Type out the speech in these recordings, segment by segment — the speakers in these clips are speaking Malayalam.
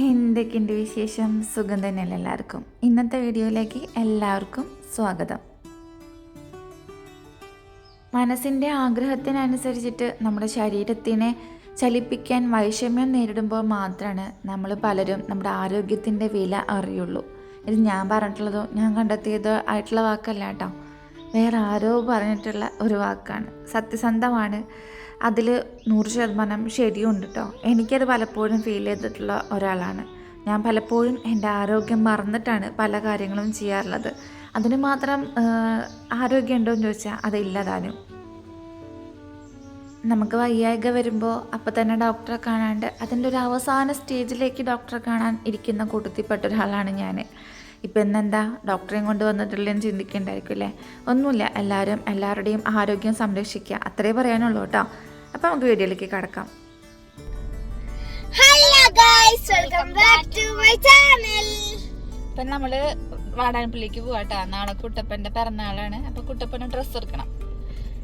എന്തൊക്കെയുണ്ട് വിശേഷം? സുഖം തന്നെയല്ല എല്ലാവർക്കും? ഇന്നത്തെ വീഡിയോയിലേക്ക് എല്ലാവർക്കും സ്വാഗതം. മനസ്സിന്റെ ആഗ്രഹത്തിനനുസരിച്ചിട്ട് നമ്മുടെ ശരീരത്തിനെ ചലിപ്പിക്കാൻ വൈഷമ്യം നേരിടുമ്പോൾ മാത്രമാണ് നമ്മൾ പലരും നമ്മുടെ ആരോഗ്യത്തിന്റെ വില അറിയുള്ളൂ. ഇത് ഞാൻ പറഞ്ഞിട്ടുള്ളതോ ഞാൻ കണ്ടെത്തിയതോ ആയിട്ടുള്ള വാക്കല്ല കേട്ടോ. വേറെ ആരോ പറഞ്ഞിട്ടുള്ള ഒരു വാക്കാണ്. സത്യസന്ധമാണ്. അതിൽ നൂറ് ശതമാനം ശരിയുണ്ട് കേട്ടോ എനിക്കത് പലപ്പോഴും ഫീൽ ചെയ്തിട്ടുള്ള ഒരാളാണ്. ഞാൻ പലപ്പോഴും എന്റെ ആരോഗ്യം മറന്നിട്ടാണ് പല കാര്യങ്ങളും ചെയ്യാറുള്ളത്. അതിന് മാത്രം ആരോഗ്യം ഉണ്ടോ എന്ന് ചോദിച്ചാൽ അതില്ല താനും. നമുക്ക് വയ്യായ്ക വരുമ്പോൾ അപ്പം തന്നെ ഡോക്ടറെ കാണാണ്ട് അതിന്റെ ഒരു അവസാന സ്റ്റേജിലേക്ക് ഡോക്ടറെ കാണാൻ ഇരിക്കുന്ന കൂട്ടത്തിൽപ്പെട്ട ഒരാളാണ് ഞാൻ ഇപ്പം ഇന്നെന്താ? ഡോക്ടറെയും കൊണ്ട് വന്നിട്ടില്ലെന്ന് ചിന്തിക്കേണ്ടായിരിക്കും അല്ലേ? ഒന്നുമില്ല. എല്ലാവരും എല്ലാവരുടെയും ആരോഗ്യം സംരക്ഷിക്കുക. അത്രേ പറയാനുള്ളൂ കേട്ടോ. അപ്പം നമുക്ക് വീഡിയോയിലേക്ക് കടക്കാം. Hello guys welcome back to my channel ഇപ്പം നമ്മൾ വാടാനപ്പള്ളിക്ക് പോവാട്ടോ. നാളെ കുട്ടപ്പന്റെ പിറന്നാളാണ്. അപ്പോൾ കുട്ടപ്പന് ഡ്രസ്സ് എടുക്കണം.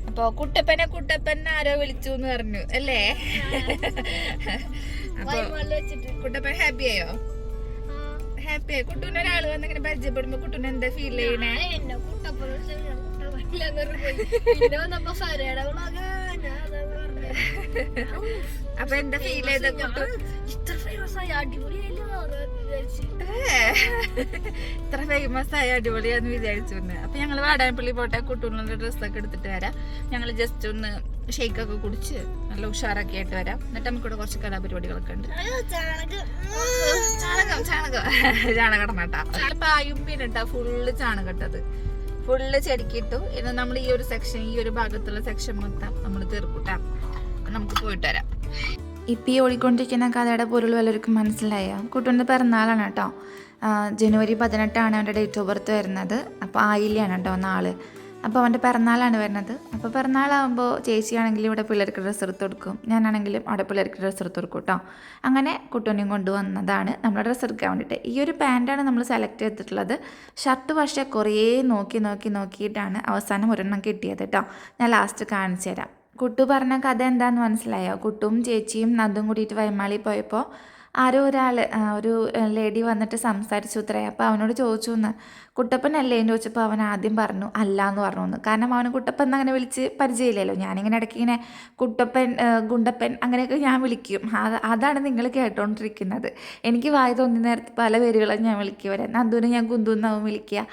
അപ്പോൾ കുട്ടപ്പനെ കുട്ടപ്പൻ ആരോ വിളിച്ചു എന്ന് പറഞ്ഞു അല്ലേ? അപ്പോൾ കുട്ടപ്പൻ ഹാപ്പി ആയോ? ഹാപ്പി ആയി. കുട്ടൂന് ഒരാൾ വന്നിങ്ങനെ പരിചയപ്പെടുമ്പോ കുട്ടൂന് എന്താ ഫീൽ ചെയ്യണേ? കുട്ടപ്പന അപ്പൊ എന്താ ഫീൽ ചെയ്ത കുട്ടു ഇത്ര ഫേമസ് ആയി ഇത്ര ഫേമസ് ആയ അടിപൊളിയാന്ന് വിചാരിച്ചു അപ്പൊ ഞങ്ങൾ വാടാനപ്പള്ളി പോട്ടെ കുട്ടൂണിന്റെ ഡ്രസ്സൊക്കെ എടുത്തിട്ട് വരാം. ഞങ്ങൾ ജസ്റ്റ് ഒന്ന് ഷെയ്ക്കൊക്കെ കുടിച്ച് നല്ല ഉഷാറൊക്കെ ആയിട്ട് വരാം. എന്നിട്ട് നമുക്കിവിടെ കുറച്ച് കലാപരിപാടികളൊക്കെ ഉണ്ട്. ചാണകം. ചാണകം ചാണകം. നട്ടാ പായും പിന്നെ ഫുള്ള് ചാണകട്ടത് ഫുള്ള് ചെടിക്കിട്ടു ഇന്ന് നമ്മൾ ഈ ഒരു സെക്ഷൻ ഈ ഒരു ഭാഗത്തുള്ള സെക്ഷൻ മൊത്തം നമ്മൾ തീർക്കൂട്ടാ നമുക്ക് പോയിട്ട് വരാം. ഇപ്പം ഈ ഓടിക്കൊണ്ടിരിക്കുന്ന കഥയുടെ പൊരുൾ വല്ലവർക്കും മനസ്സിലായോ? കുട്ടൂന്റെ പിറന്നാളാണ് കേട്ടോ. ജനുവരി പതിനെട്ടാണ് അവന്റെ ഡേറ്റ് ഓഫ് ബർത്ത് വരുന്നത്. അപ്പോൾ ആയില്ലാണ് കേട്ടോ നാൾ. അപ്പോൾ അവന്റെ പിറന്നാളാണ് വരുന്നത്. അപ്പോൾ പിറന്നാളാകുമ്പോൾ ചേച്ചിയാണെങ്കിലും ഇവിടെ പിള്ളേർക്ക് ഡ്രസ്സ് എടുത്ത് കൊടുക്കും. ഞാനാണെങ്കിലും അവിടെ പിള്ളേർക്ക് ഡ്രസ്സ് എടുത്ത് കൊടുക്കും കേട്ടോ. അങ്ങനെ കുട്ടൂനെയും കൊണ്ടുവന്നതാണ് നമ്മൾ ഡ്രസ്സ് എടുക്കാൻ വേണ്ടിയിട്ട്. ഈ ഒരു പാന്റാണ് നമ്മൾ സെലക്ട് ചെയ്തിട്ടുള്ളത്. ഷർട്ട് പക്ഷേ കുറേ നോക്കി നോക്കി നോക്കിയിട്ടാണ് അവസാനം ഒരെണ്ണം കിട്ടിയത് കേട്ടോ. ഞാൻ ലാസ്റ്റ് കാണിച്ചു തരാം. കുട്ടു പറഞ്ഞ കഥ എന്താന്ന് മനസ്സിലായോ? കുട്ടും ചേച്ചിയും നന്ദും കൂടിയിട്ട് വൈമാളി പോയപ്പോൾ ആരോ ഒരാൾ ഒരു ലേഡി വന്നിട്ട് സംസാരിച്ചു ഉത്തരേ അപ്പോൾ അവനോട് ചോദിച്ചു എന്ന് കുട്ടപ്പനല്ലേ? എന്ന് ചോദിച്ചപ്പോൾ അവൻ ആദ്യം പറഞ്ഞു അല്ല എന്ന് പറഞ്ഞു എന്ന് കാരണം അവന് കുട്ടപ്പൻ അങ്ങനെ വിളിച്ച് പരിചയമില്ലല്ലോ. ഞാനിങ്ങനെ ഇടയ്ക്ക് ഇങ്ങനെ കുട്ടപ്പൻ ഗുണ്ടപ്പൻ അങ്ങനെയൊക്കെ ഞാൻ വിളിക്കും. അത് അതാണ് നിങ്ങൾ കേട്ടോണ്ടിരിക്കുന്നത്. എനിക്ക് വായ തോന്നി നേരത്തെ പല പേരുകളും ഞാൻ വിളിക്കുവരെ വരാം. നന്ദുവിനെ ഞാൻ കുന്തു എന്നാവും വിളിക്കുക.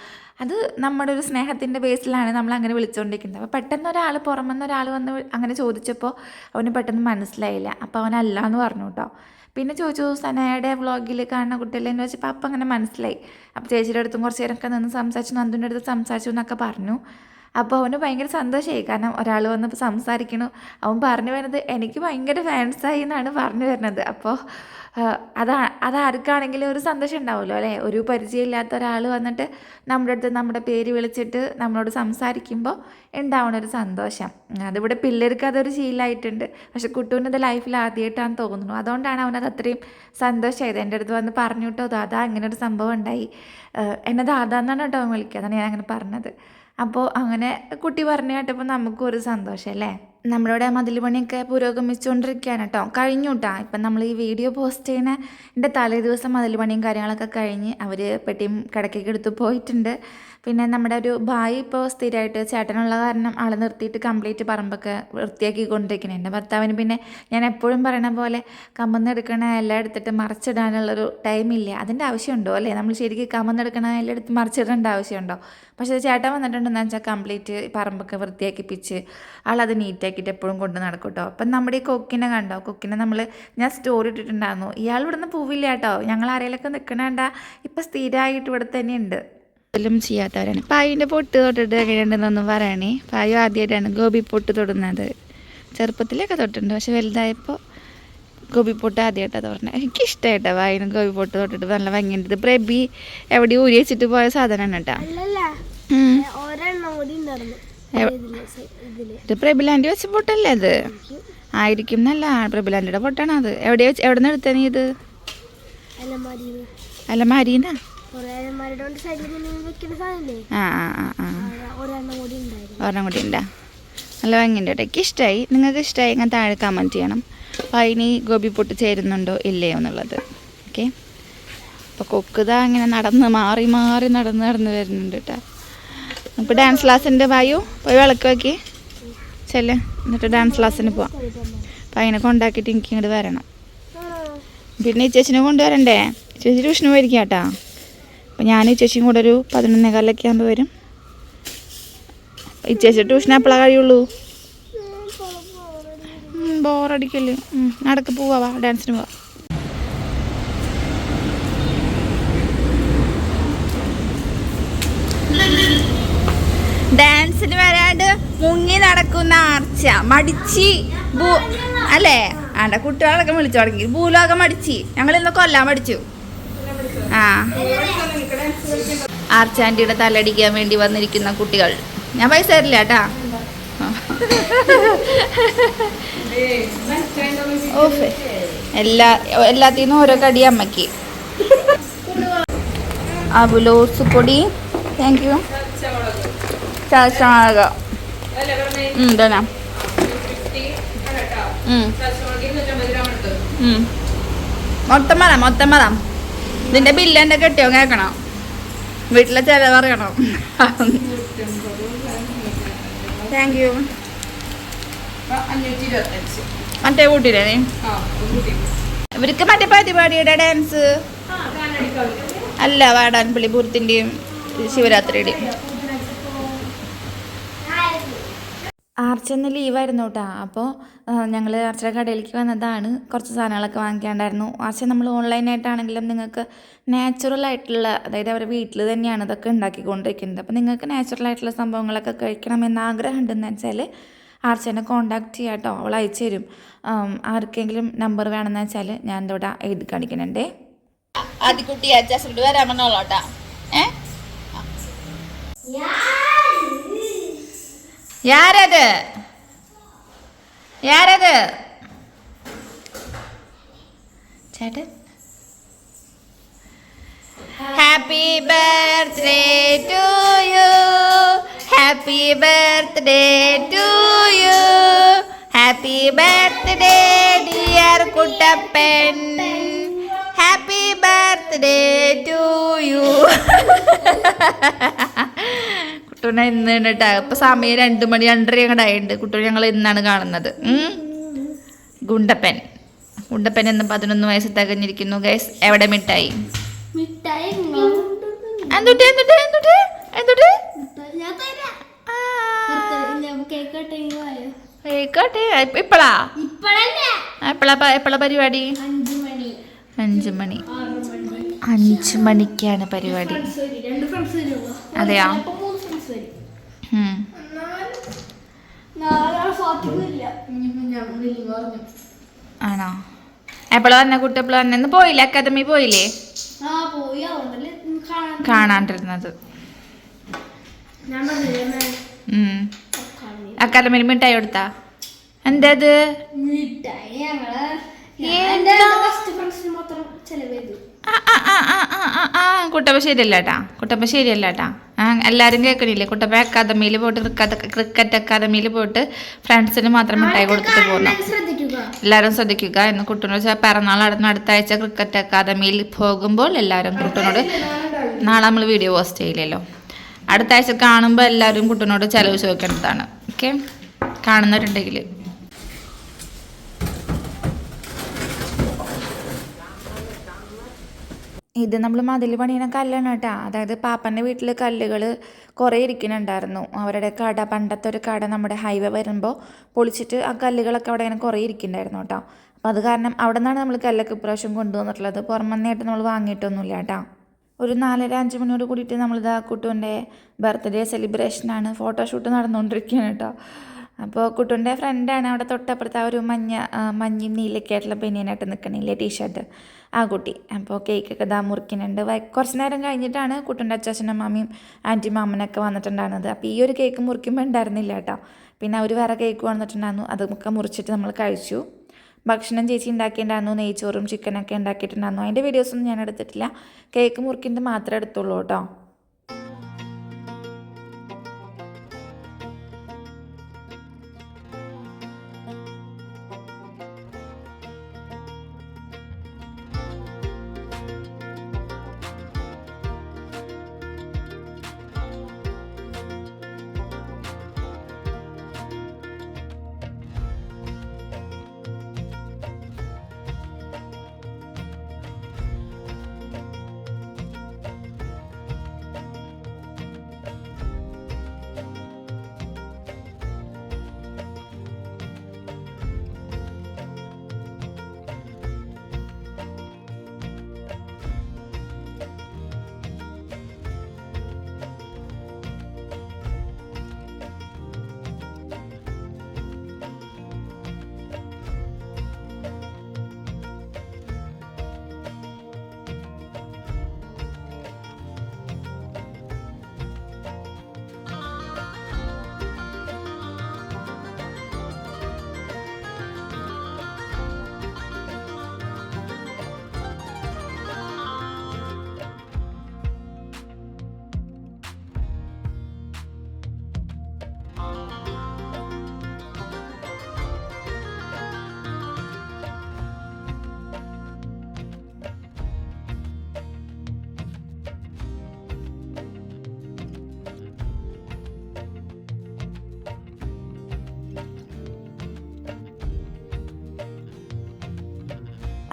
അത് നമ്മുടെ ഒരു സ്നേഹത്തിന്റെ ബേസിലാണ് നമ്മൾ അങ്ങനെ വിളിച്ചുകൊണ്ടിരിക്കുന്നത് അപ്പോൾ പെട്ടെന്ന് ഒരാൾ പുറമെന്ന് ഒരാൾ വന്ന് അങ്ങനെ ചോദിച്ചപ്പോൾ അവന് പെട്ടെന്ന് മനസ്സിലായില്ല. അപ്പോൾ അവനല്ല എന്ന് പറഞ്ഞു കേട്ടോ. പിന്നെ ചോദിച്ചു സനയുടെ വ്ളോഗിൽ കാണുന്ന കുട്ടികളെ എന്ന് വെച്ചപ്പോൾ അപ്പം അങ്ങനെ മനസ്സിലായി. അപ്പോൾ ചേച്ചിയുടെ അടുത്തും കുറച്ച് നേരമൊക്കെ നിന്ന് സംസാരിച്ചു നന്ദുന്റെ അടുത്ത് സംസാരിച്ചു എന്നൊക്കെ പറഞ്ഞു. അപ്പോൾ അവന് ഭയങ്കര സന്തോഷമായി കാരണം ഒരാൾ വന്ന് സംസാരിക്കണു. അവൻ പറഞ്ഞു വരുന്നത് എനിക്ക് ഭയങ്കര ഫാൻസായി എന്നാണ് പറഞ്ഞു വരുന്നത്. അപ്പോൾ അതാ അതാർക്കാണെങ്കിലും ഒരു സന്തോഷം ഉണ്ടാവുമല്ലോ അല്ലേ? ഒരു പരിചയമില്ലാത്ത ഒരാൾ വന്നിട്ട് നമ്മുടെ അടുത്ത് നമ്മുടെ പേര് വിളിച്ചിട്ട് നമ്മളോട് സംസാരിക്കുമ്പോൾ ഉണ്ടാവണ ഒരു സന്തോഷം. അതിവിടെ പിള്ളേർക്ക് അതൊരു ശീലമായിട്ടുണ്ട് പക്ഷെ കുട്ടൂന്റെ ഇത് ലൈഫിൽ ആദ്യമായിട്ടാണ് തോന്നുന്നു. അതുകൊണ്ടാണ് അവനത് അത്രയും സന്തോഷമായത് എന്റെ അടുത്ത് വന്ന് പറഞ്ഞു കേട്ടോ ദാദാ അങ്ങനെ ഒരു സംഭവം ഉണ്ടായി. എന്നെ ദാദാന്നാണ് കേട്ടോ അവൻ വിളിക്കുക. അതാണ് ഞാൻ അങ്ങനെ പറഞ്ഞത്. അപ്പോൾ അങ്ങനെ കുട്ടി പറഞ്ഞു കേട്ടപ്പോൾ നമുക്കും ഒരു സന്തോഷം അല്ലേ? നമ്മളിവിടെ മതിൽ പണിയൊക്കെ പുരോഗമിച്ചുകൊണ്ടിരിക്കുകയാണ് കേട്ടോ കഴിഞ്ഞു കേട്ടോ ഇപ്പം നമ്മൾ ഈ വീഡിയോ പോസ്റ്റ് ചെയ്യുന്ന എന്റെ തലേ ദിവസം മതിൽ പണിയും കാര്യങ്ങളൊക്കെ കഴിഞ്ഞ് അവർ പെട്ടിയും കിടക്കൊക്കെ എടുത്ത് പോയിട്ടുണ്ട്. പിന്നെ നമ്മുടെ ഒരു ഭായി ഇപ്പോൾ സ്ഥിരമായിട്ട് ചേട്ടനുള്ള കാരണം ആളെ നിർത്തിയിട്ട് കംപ്ലീറ്റ് പറമ്പൊക്കെ വൃത്തിയാക്കി കൊണ്ടിരിക്കുന്നത് എന്റെ ഭർത്താവിന് പിന്നെ ഞാൻ എപ്പോഴും പറയണ പോലെ കമ്പന്നെടുക്കണ എല്ലാം എടുത്തിട്ട് മറിച്ചിടാനുള്ളൊരു ടൈമില്ല അതിന്റെ ആവശ്യമുണ്ടോ അല്ലേ? നമ്മൾ ശരിക്കും കമ്പന്നെടുക്കണ എല്ലാം എടുത്ത് മറിച്ചിടേണ്ട ആവശ്യമുണ്ടോ? പക്ഷേ ചേട്ടൻ വന്നിട്ടുണ്ടെന്ന് വെച്ചാൽ കംപ്ലീറ്റ് പറമ്പൊക്കെ വൃത്തിയാക്കിപ്പിച്ച് ആളത് നീറ്റാക്കിയിട്ട് എപ്പോഴും കൊണ്ട് നടക്കും കേട്ടോ അപ്പം നമ്മുടെ ഈ കൊക്കിനെ കണ്ടോ? കൊക്കിനെ നമ്മൾ ഞാൻ സ്റ്റോറി ഇട്ടിട്ടുണ്ടായിരുന്നു. ഇയാൾ ഇവിടുന്ന് പോവില്ല കേട്ടോ ഞങ്ങൾ ആരെങ്കിലൊക്കെ നിൽക്കണേണ്ട ഇപ്പം സ്ഥിരമായിട്ട് ഇവിടെ തന്നെ ഉണ്ട് ഇതിലും ചെയ്യാത്തവരാണ്. പായുവിന്റെ പൊട്ട് തൊട്ടിട്ട് എങ്ങനെയുണ്ടെന്നൊന്നും പറയണേ. പായു ആദ്യമായിട്ടാണ് ഗോപി പൊട്ട് തൊടുന്നത്. ചെറുപ്പത്തിലൊക്കെ തൊട്ടിട്ടുണ്ട് പക്ഷെ വലുതായപ്പോൾ ഗോപി പൊട്ട് ആദ്യമായിട്ടാണ് എനിക്ക് എനിക്കിഷ്ടമായിട്ടോ വായിന് ഗോപി പൊട്ട് തൊട്ടിട്ട് നല്ല ഭംഗിയുണ്ട്. പ്രബി എവിടെ ഊരി വെച്ചിട്ട് പോയ സാധനമാണ് കേട്ടോ. ഇത് പ്രബിലാന്റി വെച്ച പൊട്ടല്ലേ അത് ആയിരിക്കും നല്ല പ്രബിലാന്റിയുടെ പൊട്ടാണ് അത്. എവിടെ വെച്ച് എവിടെ നിന്ന് എടുത്തത് നീ ഇത്? അലമാരിന്ന്? ഒരെണ്ണം കൂടി ഉണ്ടാ? നല്ല ഭംഗിയുണ്ട് കേട്ടോ. എനിക്ക് ഇഷ്ടമായി നിങ്ങൾക്ക് ഇഷ്ടമായി ഞാൻ താഴെ കമന്റ് ചെയ്യണം. അപ്പോൾ അതിന് ഗോപി പൊട്ട് ചേരുന്നുണ്ടോ ഇല്ലയോ എന്നുള്ളത്. ഓക്കെ അപ്പോൾ കൊക്കുതാ ഇങ്ങനെ നടന്ന് മാറി മാറി നടന്ന് നടന്ന് വരുന്നുണ്ട് കേട്ടോ. നമുക്ക് ഡാൻസ് ക്ലാസ്സിന്റെ വായു. പോയി വിളക്ക് വയ്ക്കി ചെല്ല്. എന്നിട്ട് ഡാൻസ് ക്ലാസ്സിന് പോവാം. അപ്പം അതിനെ കൊണ്ടാക്കിയിട്ട് എനിക്ക് ഇങ്ങോട്ട് വരണം പിന്നെ ചേച്ചിനെ കൊണ്ടുവരണ്ടേ? ചേച്ചി ട്യൂഷന് പോയിരിക്കാം കേട്ടോ അപ്പം ഞാൻ ചേച്ചിയും കൂടെ ഒരു പതിനൊന്നേ കാലൊക്കെ ആകുമ്പോൾ വരും ചേച്ചി ട്യൂഷൻ എപ്പോഴാണ് കഴിയുള്ളൂ? ബോറടിക്കല്ലേ നടക്ക് പോവാ ഡാൻസിന് പോവാ. ഡാൻസിന് വരാണ്ട് മുങ്ങി നടക്കുന്ന ആർച്ച. മടിച്ചി ഭൂ അല്ലേ? ആണ്ട കുട്ടികളൊക്കെ വിളിച്ചു തുടങ്ങി. ഭൂലോകം മടിച്ചി. ഞങ്ങൾ ഇന്ന് കൊല്ലാൻ മടിച്ചു. ആ. ആർച്ചാന്റിയുടെ തലടിക്കാൻ വേണ്ടി വന്നിരിക്കുന്ന കുട്ടികൾ. ഞാൻ പൈസ തരില്ല കേട്ടാ. എല്ലാ എല്ലാത്തിനും ഓരോ കടി അമ്മയ്ക്ക്. അബുലോസ് പൊടി. താങ്ക് യു തന്നെ മൊത്തം മതാം മൊത്തം മതാം. ഇതിന്റെ ബില്ല് എന്റെ കെട്ടിയോ കേൾക്കണം വീട്ടിലെ ചിലവ് അറിയണം. താങ്ക് യു മറ്റേ കൂട്ടിയില്ലേ ഇവർക്ക് മറ്റേ പരിപാടിയുടെ ഡാൻസ് അല്ല വാടാൻപള്ളി പൂരത്തിന്റെയും ശിവരാത്രിയുടെയും. ആർച്ചന്ന് ലീവായിരുന്നു കേട്ടോ അപ്പോൾ ഞങ്ങൾ ആർച്ചയുടെ കടയിലേക്ക് വന്നതാണ്. കുറച്ച് സാധനങ്ങളൊക്കെ വാങ്ങിക്കാണ്ടായിരുന്നു. ആർച്ച നമ്മൾ ഓൺലൈനായിട്ടാണെങ്കിലും നിങ്ങൾക്ക് നാച്ചുറൽ ആയിട്ടുള്ള അതായത് അവരുടെ വീട്ടിൽ തന്നെയാണ് ഇതൊക്കെ ഉണ്ടാക്കിക്കൊണ്ടിരിക്കുന്നത്. അപ്പോൾ നിങ്ങൾക്ക് നാച്ചുറൽ ആയിട്ടുള്ള സംഭവങ്ങളൊക്കെ കഴിക്കണമെന്ന് ആഗ്രഹം ഉണ്ടെന്ന് വെച്ചാൽ ആർച്ചേനെ കോണ്ടാക്ട് ചെയ്യാം കേട്ടോ അവൾ അയച്ചു തരും. ആർക്കെങ്കിലും നമ്പർ വേണമെന്ന് വെച്ചാൽ ഞാൻ ഇവിടെ എഴുതി കാണിക്കുന്നുണ്ടേ. ആദ്യക്കുട്ടി അച്ചാസിട്ട് വരാൻ പറഞ്ഞോളൂട്ടാ ഏ? ആരത് ആരത് ചേട്ടൻ happy birthday to you happy birthday to you happy birthday dear Kuttappan happy birthday to you കുട്ടൂനെ ഇന്ന് കേട്ടാ ഇപ്പൊ സമയം രണ്ടു മണി രണ്ടര അങ്ങോട്ട് ആയിട്ടുണ്ട്. കുട്ടൂനെ ഞങ്ങൾ ഇന്നാണ് കാണുന്നത്. ഗുണ്ടപ്പൻ. ഗുണ്ടപ്പൻ എന്ന് പതിനൊന്ന് വയസ്സ് തകഞ്ഞിരിക്കുന്നു. ഗൈസ് എവിടെ മിഠായി? എന്തുട്ട് ഇപ്പളാ? പരിപാടി? അഞ്ചു മണി. അഞ്ചു മണിക്കാണ് പരിപാടി. അതെയോ? ചിലപ്പോ മൂന്ന് ഫ്രണ്ട്സ് വരും ഉം. നാലാൾ സാധിക്കില്ല ഞാൻ വലിയ പറഞ്ഞു ആണോ? എപ്പോഴാ വന്ന കുട്ടി? എപ്പോഴാ വന്നെ? പോയില്ലേ? അക്കാദമി പോയില്ലേ? കാണാണ്ടിരുന്നത്. അക്കാദമിയിൽ. മിഠായി കൊടുത്താ? എന്തത്? എന്താ? കുട്ടപ്പ ശരിയല്ല കേട്ടാ കുട്ടപ്പ ശരിയല്ല കേട്ടാ ആ എല്ലാവരും കേൾക്കണില്ലേ? കുട്ടപ്പ അക്കാദമിയിൽ പോയിട്ട് ക്രിക്കറ്റ് ക്രിക്കറ്റ് അക്കാദമിയിൽ പോയിട്ട് ഫ്രണ്ട്സിന് മാത്രം മിഠായി കൊടുത്തിട്ട് പോകുന്നു എല്ലാവരും ശ്രദ്ധിക്കുക. എന്ന് കുട്ടനോട് പിറന്നാൾ നടന്ന അടുത്ത ആഴ്ച ക്രിക്കറ്റ് അക്കാദമിയിൽ പോകുമ്പോൾ എല്ലാവരും കുട്ടനോട് നാളെ നമ്മൾ വീഡിയോ പോസ്റ്റ് ചെയ്യില്ലല്ലോ. അടുത്ത ആഴ്ച കാണുമ്പോൾ എല്ലാവരും കുട്ടനോട് ചിലവ് ചോദിക്കേണ്ടതാണ് ഓക്കെ കാണുന്നവരുണ്ടെങ്കിൽ ഇത് നമ്മൾ മതിൽ പണിയണ കല്ലാണ് കേട്ടോ. അതായത് പാപ്പന്റെ വീട്ടിൽ കല്ലുകൾ കുറേ ഇരിക്കുന്നുണ്ടായിരുന്നു അവരുടെ കട പണ്ടത്തെ ഒരു കട നമ്മുടെ ഹൈവേ വരുമ്പോൾ പൊളിച്ചിട്ട് ആ കല്ലുകളൊക്കെ അവിടെ ഇങ്ങനെ കുറേ ഇരിക്കുന്നുണ്ടായിരുന്നു കേട്ടോ. അപ്പോൾ അത് കാരണം അവിടെ നിന്നാണ് നമ്മൾ കല്ലൊക്കെ ഇപ്രാവശ്യം കൊണ്ടുവന്നിട്ടുള്ളത്. പുറമെന്നായിട്ട് നമ്മൾ വാങ്ങിയിട്ടൊന്നുമില്ല കേട്ടോ. ഒരു നാലര അഞ്ച് മണിയോട് കൂടിയിട്ട് നമ്മളിതാ കുട്ടുവിന്റെ ബർത്ത്ഡേ സെലിബ്രേഷനാണ് ഫോട്ടോഷൂട്ട് നടന്നുകൊണ്ടിരിക്കുകയാണ് കേട്ടോ. അപ്പോൾ കുട്ടുന്റെ ഫ്രണ്ടാണ് അവിടെ തൊട്ടപ്പുറത്ത് ആ ഒരു മഞ്ഞ മഞ്ഞും നീലൊക്കെ ആയിട്ടുള്ള ബനിയനായിട്ട് നിൽക്കണില്ലേ ടീഷർട്ട് ആ കുട്ടി. അപ്പോൾ കേക്കൊക്കെ ദാ മുറിക്കുന്നുണ്ട്. കുറച്ച് നേരം കഴിഞ്ഞിട്ടാണ് കുട്ടന്റെ അച്ചാച്ചനും മാമിയും ആന്റി മാമനൊക്കെ വന്നിട്ടുണ്ടായിരുന്നത് അപ്പോൾ ഈ ഒരു കേക്ക് മുറിക്കുമ്പോൾ ഉണ്ടായിരുന്നില്ല കേട്ടോ. പിന്നെ അവർ വേറെ കേക്ക് വന്നിട്ടുണ്ടായിരുന്നു. അതൊക്കെ മുറിച്ചിട്ട് നമ്മൾ കഴിച്ചു. ഭക്ഷണം ചേച്ചി ഉണ്ടാക്കിയിട്ടുണ്ടായിരുന്നു. നെയ്ച്ചോറും ചിക്കനൊക്കെ ഉണ്ടാക്കിയിട്ടുണ്ടായിരുന്നു. അതിന്റെ വീഡിയോസൊന്നും ഞാൻ എടുത്തിട്ടില്ല. കേക്ക് മുറിക്കുന്നത് മാത്രമേ എടുത്തുള്ളൂ കേട്ടോ.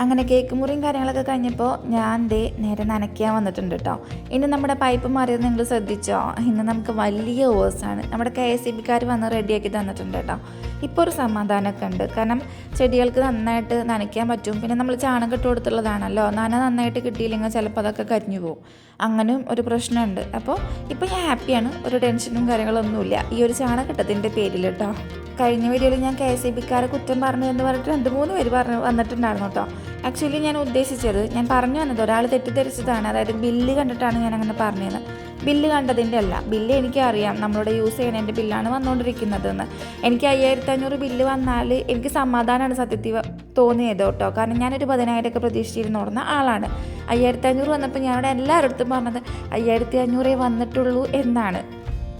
അങ്ങനെ കേക്ക് മുറിയും കാര്യങ്ങളൊക്കെ കഴിഞ്ഞപ്പോൾ ഞാൻ ദേ നേരെ നനയ്ക്കാൻ വന്നിട്ടുണ്ട് കേട്ടോ ഇനി നമ്മുടെ പൈപ്പ് മാറിയത് നിങ്ങൾ ശ്രദ്ധിച്ചോ? ഇന്ന് നമുക്ക് വലിയ ഓസാണ് നമ്മുടെ കെ എസ് ഇ ബിക്കാർ വന്ന് റെഡിയാക്കി തന്നിട്ടുണ്ട് കേട്ടോ. ഇപ്പോൾ ഒരു സമാധാനമൊക്കെ ഉണ്ട്. കാരണം ചെടികൾക്ക് നന്നായിട്ട് നനയ്ക്കാൻ പറ്റും. പിന്നെ നമ്മൾ ചാണകം ഇട്ട് കൊടുത്തുള്ളതാണല്ലോ. നന നന്നായിട്ട് കിട്ടിയില്ലെങ്കിൽ ചിലപ്പോൾ അതൊക്കെ കരിഞ്ഞു പോകും. അങ്ങനെയും ഒരു പ്രശ്നമുണ്ട്. അപ്പോൾ ഇപ്പോൾ ഞാൻ ഹാപ്പിയാണ് ഒരു ടെൻഷനും കാര്യങ്ങളൊന്നുമില്ല ഈ ഒരു ചാണകട്ടത്തിന്റെ പേരിൽ കേട്ടോ. കഴിഞ്ഞ വീഡിയോയിൽ ഞാൻ കെ എസ് ഇ ബിക്കാരെ കുറ്റം പറഞ്ഞു എന്ന് പറഞ്ഞിട്ട് രണ്ട് മൂന്ന് പേര് പറഞ്ഞു വന്നിട്ടുണ്ടായിരുന്നു കേട്ടോ. ആക്ച്വലി ഞാൻ ഉദ്ദേശിച്ചത് ഞാൻ പറഞ്ഞു വന്നത് ഒരാൾ തെറ്റിദ്ധരിച്ചതാണ്. അതായത് ബില്ല് കണ്ടിട്ടാണ് ഞാൻ അങ്ങനെ പറഞ്ഞത്. ബില്ല് കണ്ടതിന്റെ അല്ല. ബില്ല് എനിക്കറിയാം. നമ്മളുടെ യൂസ് ചെയ്യണതിന്റെ ബില്ലാണ് വന്നുകൊണ്ടിരിക്കുന്നതെന്ന് എനിക്ക് അയ്യായിരത്തി അഞ്ഞൂറ് ബില്ല് വന്നാൽ എനിക്ക് സമാധാനമാണ് സത്യത്തിൽ തോന്നിയത് കേട്ടോ. കാരണം ഞാനൊരു പതിനായിരമൊക്കെ പ്രതീക്ഷിച്ചിരുന്നു ഓടുന്ന ആളാണ്. അയ്യായിരത്തി അഞ്ഞൂറ് വന്നപ്പോൾ ഞാനിവിടെ എല്ലാവരുടെ പറഞ്ഞത് അയ്യായിരത്തി അഞ്ഞൂറേ വന്നിട്ടുള്ളൂ എന്നാണ്.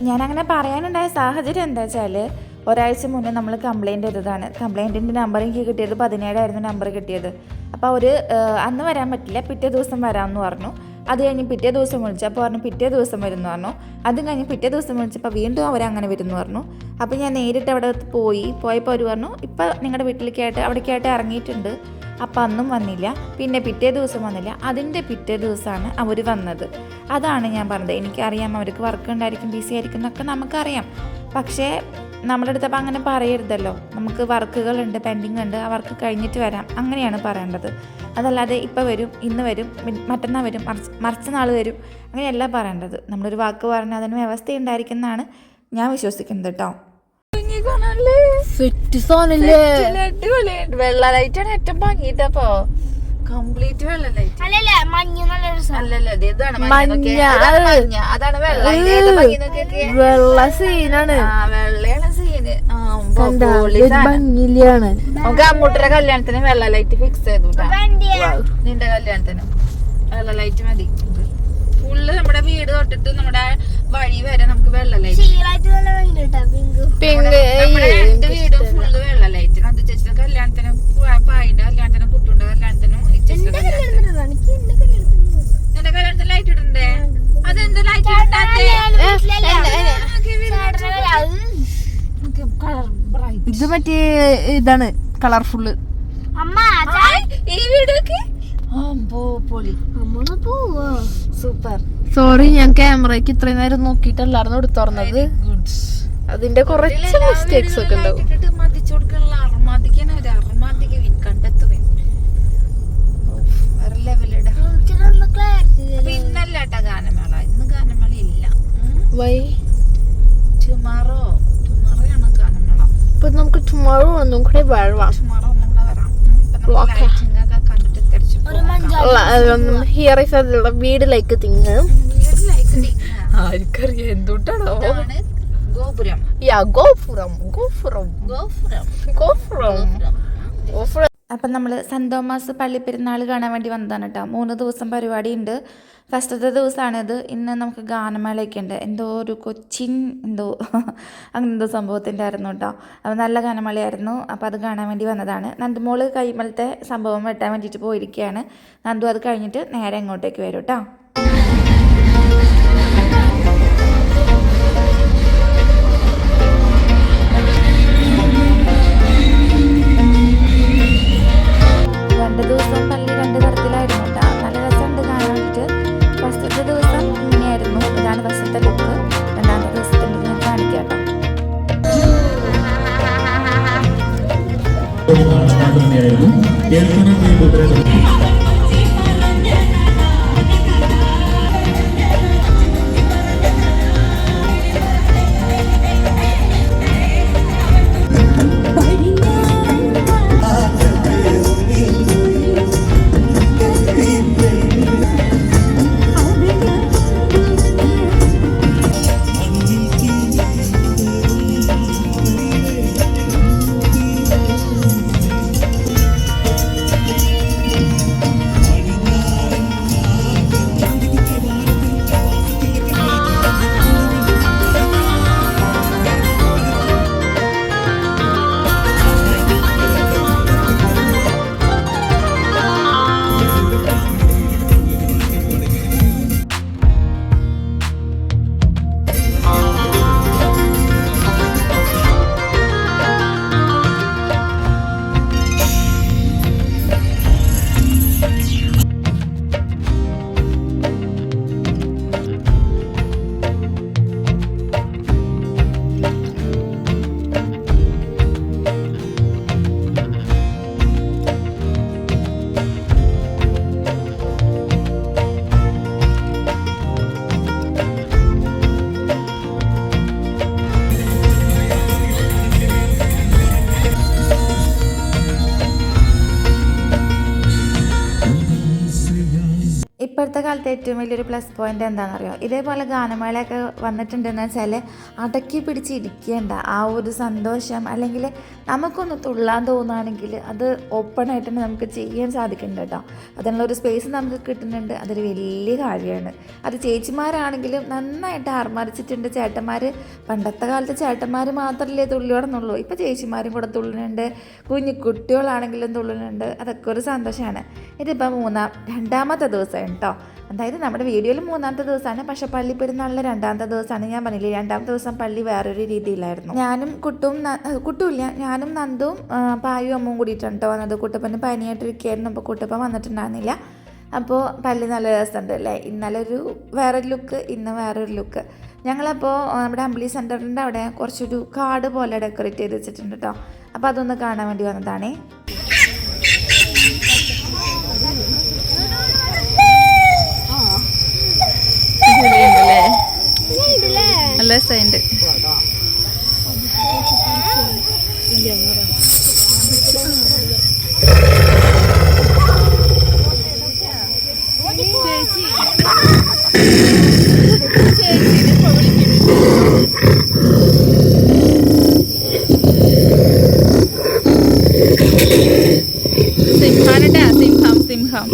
ഞാനങ്ങനെ പറയാനുണ്ടായ സാഹചര്യം എന്താ വെച്ചാൽ ഒരാഴ്ച മുന്നേ നമ്മൾ കംപ്ലയിന്റ് ചെയ്തതാണ്. കംപ്ലയിന്റിന്റെ നമ്പർ എനിക്ക് കിട്ടിയത് പതിനേഴായിരുന്നു നമ്പർ കിട്ടിയത്. അപ്പോൾ അവർ അന്ന് വരാൻ പറ്റില്ല. പിറ്റേ ദിവസം വരാമെന്ന് പറഞ്ഞു. അത് കഴിഞ്ഞ് പിറ്റേ ദിവസം വിളിച്ചു അപ്പോൾ പറഞ്ഞു പിറ്റേ ദിവസം വരുന്നു പറഞ്ഞു. അതും കഴിഞ്ഞ് പിറ്റേ ദിവസം വിളിച്ചപ്പോൾ വീണ്ടും അവർ അങ്ങനെ വരുമെന്ന് പറഞ്ഞു. അപ്പോൾ ഞാൻ നേരിട്ട് അവിടെ പോയി പോയപ്പോൾ അവർ പറഞ്ഞു ഇപ്പോൾ നിങ്ങളുടെ വീട്ടിലേക്കായിട്ട് അവിടേക്കായിട്ട് ഇറങ്ങിയിട്ടുണ്ട്. അപ്പം അന്നും വന്നില്ല. പിന്നെ പിറ്റേ ദിവസം വന്നില്ല. അതിന്റെ പിറ്റേ ദിവസമാണ് അവർ വന്നത്. അതാണ് ഞാൻ പറഞ്ഞത്. എനിക്കറിയാം അവർക്ക് വർക്ക് ഉണ്ടായിരിക്കും ബിസി ആയിരിക്കും എന്നൊക്കെ നമുക്കറിയാം. പക്ഷേ നമ്മുടെ അടുത്തപ്പോൾ അങ്ങനെ പറയരുതല്ലോ. നമുക്ക് വർക്കുകളുണ്ട് പെൻഡിങ് ഉണ്ട് ആ വർക്ക് കഴിഞ്ഞിട്ട് വരാം. അങ്ങനെയാണ് പറയേണ്ടത്. അതല്ലാതെ ഇപ്പോൾ വരും ഇന്ന് വരും മറ്റന്നാൾ വരും മറിച്ച് മറിച്ച നാൾ വരും അങ്ങനെയല്ല പറയേണ്ടത്. നമ്മളൊരു വാക്ക് പറഞ്ഞാൽ അതിന് വ്യവസ്ഥ ഉണ്ടായിരിക്കുന്നതാണ് ഞാൻ വിശ്വസിക്കുന്നത് കേട്ടോ വെള്ള ലൈറ്റാണ് ഏറ്റവും ഭംഗിട്ടപ്പോ കംപ്ലീറ്റ് വെള്ള ലൈറ്റ് അല്ലല്ല മഞ്ഞ നല്ല രസം അല്ലല്ല ഇത് ഇതാണ് മഞ്ഞ. അതാണ് വെള്ള. വെള്ള സീനാണ് ആ സാധനം. ഭംഗിയിലാണ്. നമുക്ക് അമ്മൂട്ടിയുടെ കല്യാണത്തിന് വെള്ള ലൈറ്റ് ഫിക്സ് ചെയ്തു. നിന്റെ കല്യാണത്തിന്. വെള്ള ലൈറ്റ് മതി. ഫുള്ള് നമ്മുടെ വീട് തൊട്ടിട്ട് നമ്മുടെ വഴി വരെ നമുക്ക് വെള്ള ലൈറ്റ് പിങ്ക്. വീടും ഫുള്ള് ഇതാണ് കളർഫുള്ള്. അമ്മ ഈ വീടൊക്കെ? അമ്പോ പൊളി. സൂപ്പർ. സോറി ഞാൻ ക്യാമറയ്ക്ക് ഇത്രയും നേരം നോക്കിയിട്ടല്ലായിരുന്നു എടുത്തു തുറന്നത്. അതിന്റെ കുറച്ച് മിസ്റ്റേക്സ് ഒക്കെ ഉണ്ടാവും. ടുമോറോ ഒന്നും കൂടെ വരാം. ഹിയർ ഇസ് വീടിലേക്ക് തിങ്ങും. വീട്ടിലേക്ക് ആർക്കറിയാം എന്തുകൊണ്ടാണോ ഗോപുരം. യാ ഗോപുരം ഗോപുരം. ഗോപുരം. ഗോപുരം. ഗോപുരം. അപ്പം നമ്മൾ സെന്റ് തോമസ് പള്ളി പെരുന്നാൾ കാണാൻ വേണ്ടി വന്നതാണ് കേട്ടോ. മൂന്ന് ദിവസം പരിപാടി ഉണ്ട് ഫസ്റ്റത്തെ ദിവസമാണിത് ഇന്ന് നമുക്ക് ഗാനമേളയൊക്കെ ഉണ്ട് എന്തോ ഒരു കൊച്ചിൻ എന്തോ അങ്ങനെ സംഭവത്തിന്റെ ആയിരുന്നു കേട്ടോ. അപ്പോൾ നല്ല ഗാനമേളയായിരുന്നു. അപ്പോൾ അത് കാണാൻ വേണ്ടി വന്നതാണ്. നന്ദുമോൾ കൈമലത്തെ സംഭവം വെട്ടാൻ വേണ്ടിയിട്ട് പോയിരിക്കുകയാണ്. നന്ദു അത് കഴിഞ്ഞിട്ട് നേരെ ഇങ്ങോട്ടേക്ക് വരും കേട്ടോ. രണ്ട് ദിവസം തന്നെയായിരുന്നു. കേൾക്കണം ഇപ്പോഴത്തെ ഏറ്റവും വലിയൊരു പ്ലസ് പോയിന്റ് എന്താണെന്നറിയോ? ഇതേപോലെ ഗാനമേളയൊക്കെ വന്നിട്ടുണ്ടെന്ന് വെച്ചാൽ അടക്കി പിടിച്ച് ഇരിക്കേണ്ട ആ ഒരു സന്തോഷം അല്ലെങ്കിൽ നമുക്കൊന്ന് തുള്ളാൻ തോന്നുകയാണെങ്കിൽ അത് ഓപ്പൺ ആയിട്ട് തന്നെ നമുക്ക് ചെയ്യാൻ സാധിക്കുന്നുണ്ട് കേട്ടോ. അതിനുള്ള ഒരു സ്പേസ് നമുക്ക് കിട്ടുന്നുണ്ട്. അതൊരു വലിയ കാര്യമാണ്. അത് ചേച്ചിമാരാണെങ്കിലും നന്നായിട്ട് ആർമാരിച്ചിട്ടുണ്ട് ചേട്ടന്മാർ പണ്ടത്തെ കാലത്ത് ചേട്ടന്മാർ മാത്രമല്ലേ തുള്ളിയോടെന്നുള്ളൂ. ഇപ്പോൾ ചേച്ചിമാരും കൂടെ തുള്ളുന്നുണ്ട്. കുഞ്ഞു കുട്ടികളാണെങ്കിലും തുള്ളുന്നുണ്ട്. അതൊക്കെ ഒരു സന്തോഷമാണ്. ഇതിപ്പോൾ മൂന്നാം രണ്ടാമത്തെ ദിവസം കേട്ടോ. അതായത് നമ്മുടെ വീഡിയോയിൽ മൂന്നാമത്തെ ദിവസമാണ് പക്ഷേ പള്ളി പെരുന്നാളിലെ രണ്ടാമത്തെ ദിവസമാണ്. ഞാൻ പറഞ്ഞില്ലേ രണ്ടാമത്തെ ദിവസം പള്ളി വേറൊരു രീതിയിലായിരുന്നു. ഞാനും കുട്ടും കുട്ടുമില്ല ഞാനും നന്ദും പായും അമ്മും കൂടിയിട്ടാണ് കേട്ടോ വന്നത്. കുട്ടപ്പന് പനിയായിട്ടിരിക്കുകയായിരുന്നു അപ്പോൾ കുട്ടപ്പൻ വന്നിട്ടുണ്ടായിരുന്നില്ല. അപ്പോൾ പള്ളി നല്ല രസമുണ്ട് അല്ലേ? ഇന്നലെ ഒരു വേറൊരു ലുക്ക് ഇന്ന് വേറൊരു ലുക്ക് ഞങ്ങളപ്പോൾ നമ്മുടെ അമ്പിളി സെന്ററിന്റെ അവിടെ കുറച്ചൊരു കാർഡ് പോലെ ഡെക്കറേറ്റ് ചെയ്ത് വെച്ചിട്ടുണ്ട് കേട്ടോ അപ്പോൾ അതൊന്ന് കാണാൻ വേണ്ടി വന്നതാണേ. നല്ല രസമുണ്ട്. സിംഹാനട്ടാ സിംഹം സിംഹം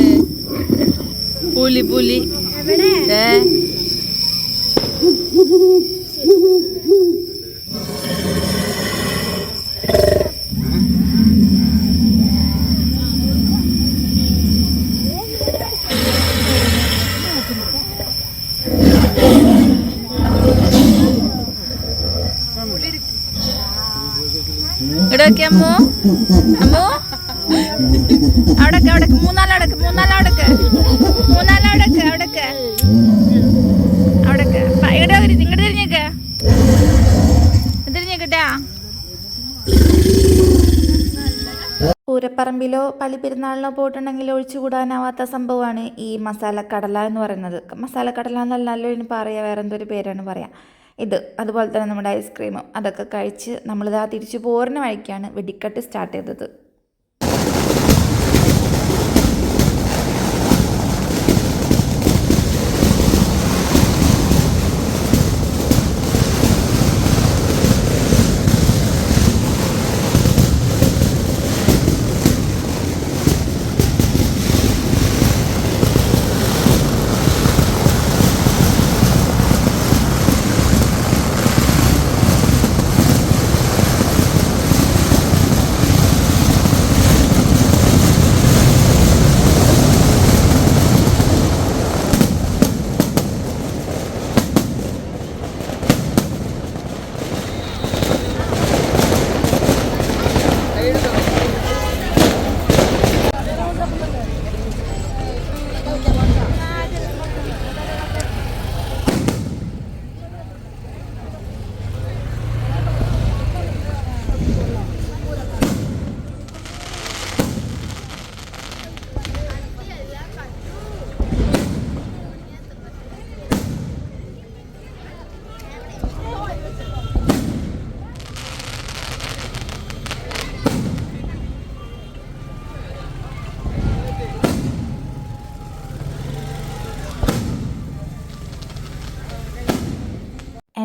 ഏ. പുലി പുലി. ഏ. ഇവിടെ അമ്മോ? അമ്മോ? അവിടെ അവിടെ മൂന്ന് പൂരപ്പറമ്പിലോ പള്ളിപ്പെരുന്നാളിനോ പോയിട്ടുണ്ടെങ്കിൽ ഒഴിച്ചുകൂടാനാവാത്ത സംഭവമാണ് ഈ മസാലക്കടല എന്ന് പറയുന്നത്. മസാലക്കടല എന്നല്ലല്ലോ ഇനി പറയുക വേറെ എന്തൊരു പേരാണ് പറയാം. ഇത് അതുപോലെ തന്നെ നമ്മുടെ ഐസ്ക്രീമും അതൊക്കെ കഴിച്ച് നമ്മളിതാ തിരിച്ചു പോരുന്ന വഴിക്കാണ് വെടിക്കെട്ട് സ്റ്റാർട്ട് ചെയ്തത്.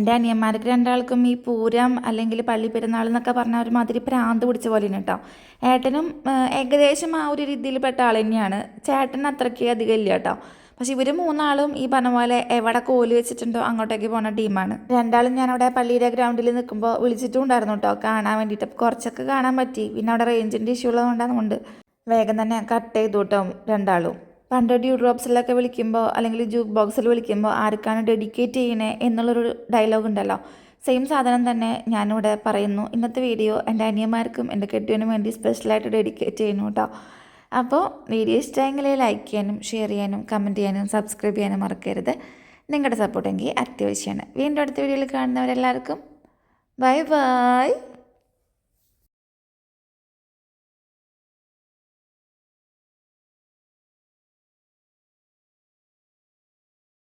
എന്റെ അനിയന്മാർക്ക് രണ്ടാൾക്കും ഈ പൂരം അല്ലെങ്കിൽ പള്ളി പെരുന്നാൾ എന്നൊക്കെ പറഞ്ഞാൽ ഒരുമാതിരി പ്രാന്ത് പിടിച്ച പോലെയാണ് കേട്ടോ. ഏട്ടനും ഏകദേശം ആ ഒരു രീതിയിൽ പെട്ട ആൾ തന്നെയാണ്. ചേട്ടൻ അത്രയ്ക്ക് അധികം ഇല്ല കേട്ടോ. പക്ഷെ ഇവർ മൂന്നാളും ഈ പറഞ്ഞ പോലെ എവിടെ കോൽ വെച്ചിട്ടുണ്ടോ അങ്ങോട്ടേക്ക് പോണ ടീമാണ് രണ്ടാളും ഞാൻ അവിടെ പള്ളിയുടെ ഗ്രൗണ്ടിൽ നിൽക്കുമ്പോൾ വിളിച്ചിട്ടും ഉണ്ടായിരുന്നു കേട്ടോ. കാണാൻ വേണ്ടിയിട്ട് കുറച്ചൊക്കെ കാണാൻ പറ്റി. പിന്നെ അവിടെ റേഞ്ചിന്റെ ഇഷ്യൂ ഉള്ളതുകൊണ്ടാണ് വേഗം തന്നെ കട്ട് ചെയ്തു കേട്ടോ രണ്ടാളും. പണ്ട് ഡ്യൂ ഡ്രോപ്സിലൊക്കെ വിളിക്കുമ്പോൾ അല്ലെങ്കിൽ ജൂക്ക് ബോക്സിൽ വിളിക്കുമ്പോൾ ആർക്കാണ് ഡെഡിക്കേറ്റ് ചെയ്യണേ എന്നുള്ളൊരു ഡയലോഗ് ഉണ്ടല്ലോ. സെയിം സാധനം തന്നെ ഞാനിവിടെ പറയുന്നു. ഇന്നത്തെ വീഡിയോ എന്റെ അനിയന്മാർക്കും എന്റെ കെട്ടിയനും വേണ്ടി സ്പെഷ്യലായിട്ട് ഡെഡിക്കേറ്റ് ചെയ്യുന്നു കേട്ടോ അപ്പോൾ വീഡിയോ ഇഷ്ടമെങ്കിൽ ലൈക്ക് ചെയ്യാനും ഷെയർ ചെയ്യാനും കമന്റ് ചെയ്യാനും സബ്സ്ക്രൈബ് ചെയ്യാനും മറക്കരുത്. നിങ്ങളുടെ സപ്പോർട്ടെങ്കിൽ അത്യാവശ്യമാണ്. വീണ്ടും അടുത്ത വീഡിയോയിൽ കാണുന്നവരെല്ലാവർക്കും ബൈ ബൈ